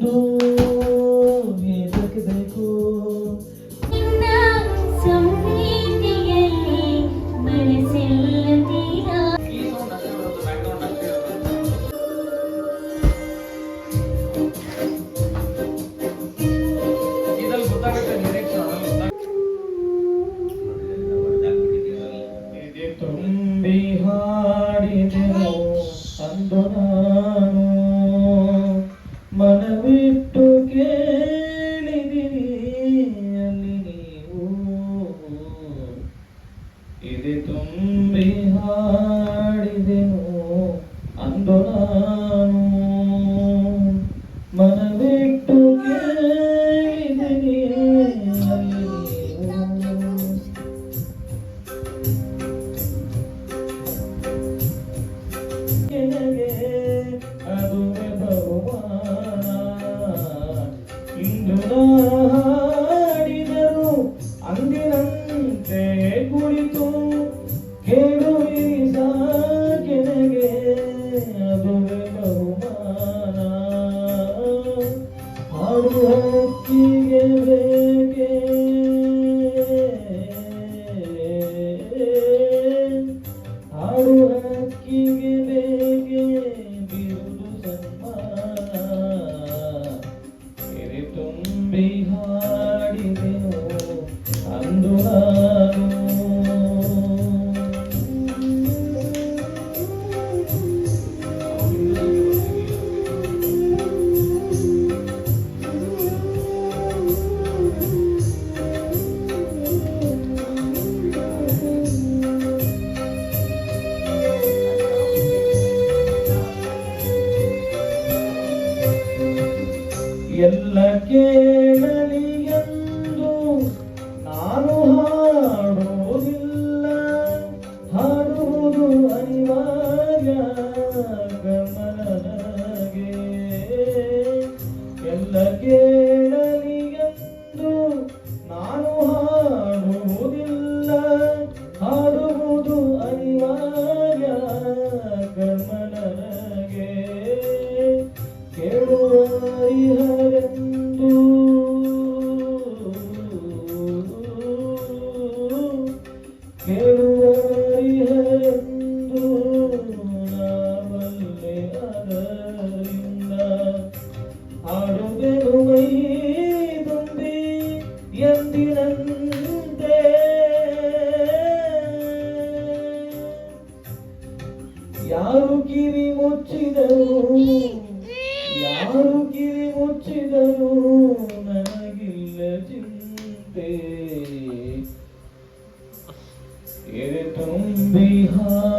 quando ಬಿಟ್ಟು ಕೆಳಗೆ ಅದುವೆ ಬಹುಮಾನ ಇಂದು ಹಾಡಿದರು ಅಂದಿನಂತೆ ಕುಳಿತು ಕೇಳು ಕೇಳುವರಿಹೆಂದು ನಾಮಲ್ಲಿ ಅದರಿಂದ ಆಡುವೆನು ಮೈ ತುಂಬಿ ಎಂದಿನಂತೆ. ಯಾರು ಕಿವಿ ಮುಚ್ಚಿದರು ಯಾರು ಕಿವಿ ಮುಚ್ಚಿದರು ನನಗಿಲ್ಲ ಚಿಂತೆ. Aham.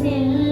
xin